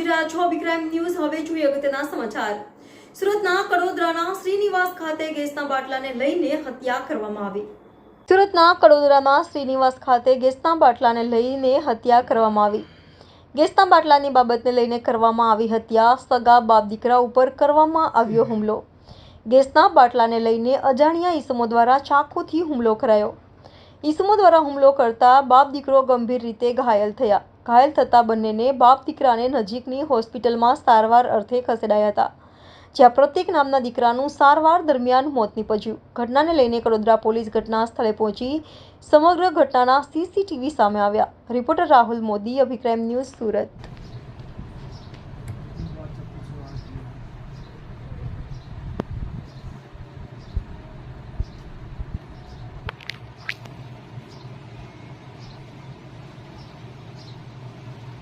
રહ્યા છો અભિક્રાઇમ ન્યૂઝ હવે જોઈએ અગત્યના સમાચાર. સુરતના કડોદરાના શ્રીનિવાસ ખાતે ગેસના બાટલાને લઈને હત્યા કરવામાં આવી. સુરતના કડોદરામાં શ્રીનિવાસ ખાતે ગેસના બાટલાને લઈને હત્યા કરવામાં આવી. ગેસના બાટલાની બાબતને લઈને કરવામાં આવી હત્યા, સગા, બાપ દીકરા ઉપર કરવામાં આવ્યો હુમલો. ગેસના બાટલાને લઈને અજાણ્યા ઈસમો દ્વારા ચાકુથી હુમલો કરાયો. ઈસમો દ્વારા હુમલો કરતા બાપ દીકરો ગંભીર રીતે ઘાયલ થયા. ઘાયલ થતા બંનેને બાપ દીકરાને નજીકની હોસ્પિટલમાં સારવાર અર્થે ખસેડાયા હતા, જ્યાં પ્રત્યેક નામના દીકરાનું સારવાર દરમિયાન મોત નીપજ્યું. ઘટનાને લઈને કડોદરા પોલીસ ઘટના સ્થળે પહોંચી સમગ્ર ઘટનાના સીસીટીવી સામે આવ્યા. રિપોર્ટર રાહુલ મોદી અભિક્રાઇમ ન્યૂઝ સુરત.